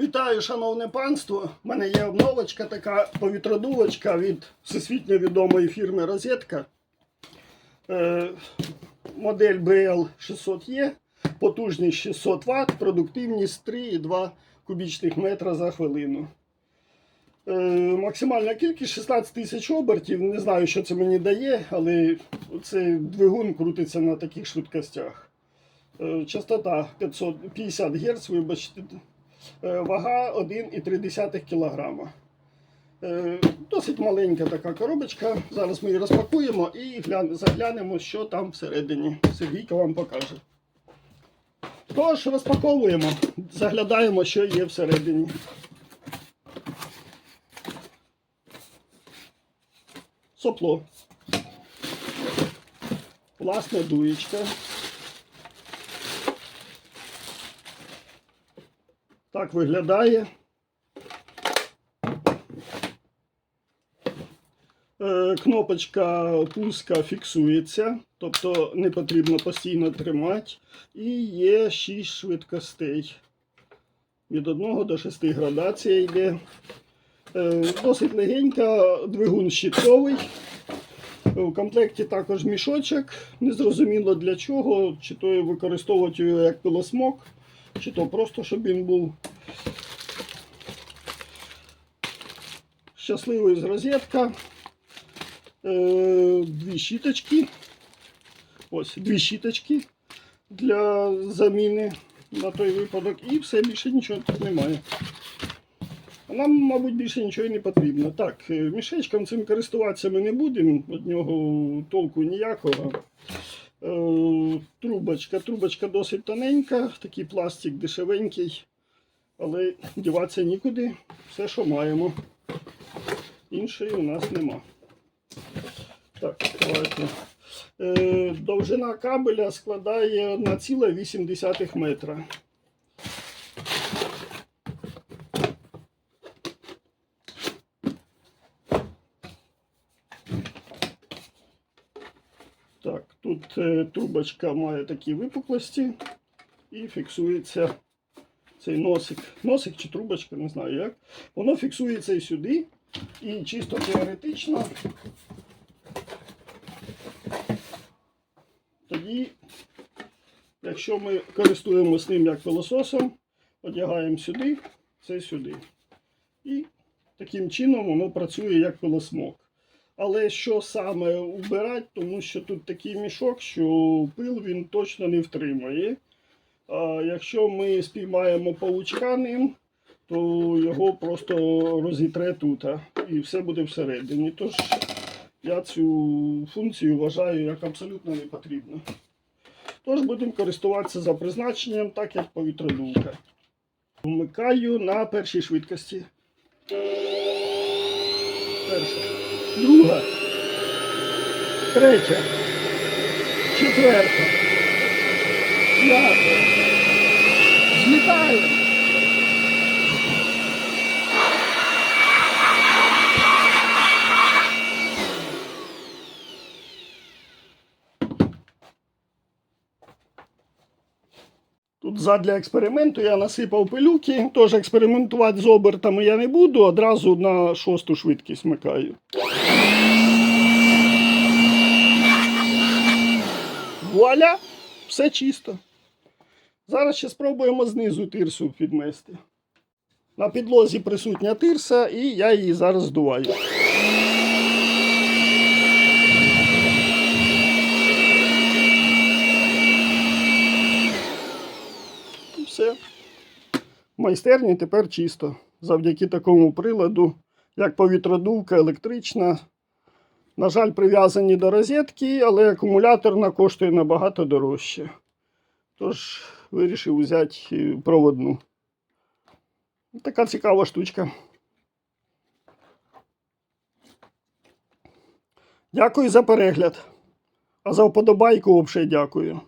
Вітаю, шановне панство. У мене є обновочка, така повітродувочка від всесвітньо відомої фірми Розетка. Е, модель BL600E, потужність 600 Вт, продуктивність 3,2 кубічних метра за хвилину. Е, максимальна кількість 16 тисяч обертів. Не знаю, що це мені дає, але цей двигун крутиться на таких швидкостях. Е, частота 550 Гц, вибачте. Е, Вага 1,3 кг. Е, Досить маленька така коробочка. Зараз ми її розпакуємо і заглянемо, що там всередині. Сергійко вам покаже. Тож, розпаковуємо, заглядаємо, що є всередині. Сопло. Власне дуєчка. Так виглядає. Е, Кнопочка пуска фіксується, тобто не потрібно постійно тримати. І є 6 швидкостей. Від 1 до 6 градація йде. Е, Досить легенька, двигун щитковий. У комплекті також мішочок. Незрозуміло для чого, чи то використовувати його як пилосмок, чи то просто, щоб він був щасливий з розетка. Е, Дві щіточки. Ось дві щіточки для заміни на той випадок. І все більше нічого тут немає. Нам, мабуть, більше нічого не потрібно. Так, е, мішечком цим користуватися ми не будемо, від нього толку ніякого. Е, Трубочка. Трубочка досить тоненька, такий пластик дешевенький, але діватися нікуди. Все, що маємо. Іншої у нас нема. Так, давайте. Е, Довжина кабеля складає 1,8 метра. Так, тут е, трубочка має такі випуклості і фіксується цей носик. Носик чи трубочка, не знаю як. Воно фіксується і сюди. І чисто теоретично. Тоді, якщо ми користуємося ним як пилососом, одягаємо сюди, це сюди. І таким чином воно працює як пилосмок. Але що саме убирати, тому що тут такий мішок, що пил він точно не втримає. Якщо ми спіймаємо паучка ним, то його просто розітре тут, і все буде всередині. Тож я цю функцію вважаю як абсолютно не потрібну. Тож будемо користуватися за призначенням, так як повітродувка. Вмикаю на першій швидкості. Перша. Друга. Третя. Четверта. П'ята. Злітаємо. Тут задля експерименту я насипав пилюки, тож експериментувати з обертами я не буду, одразу на шосту швидкість вмикаю. Вуаля! Все чисто. Зараз ще спробуємо знизу тирсу підмести. На підлозі присутня тирса, і я її зараз здуваю. Все. Майстерні тепер чисто. Завдяки такому приладу, як повітродувка електрична. На жаль, прив'язані до розетки, але акумуляторна коштує набагато дорожче. Тож вирішив взяти е, проводну. Така цікава штучка. Дякую за перегляд. А за вподобайку взагалі дякую.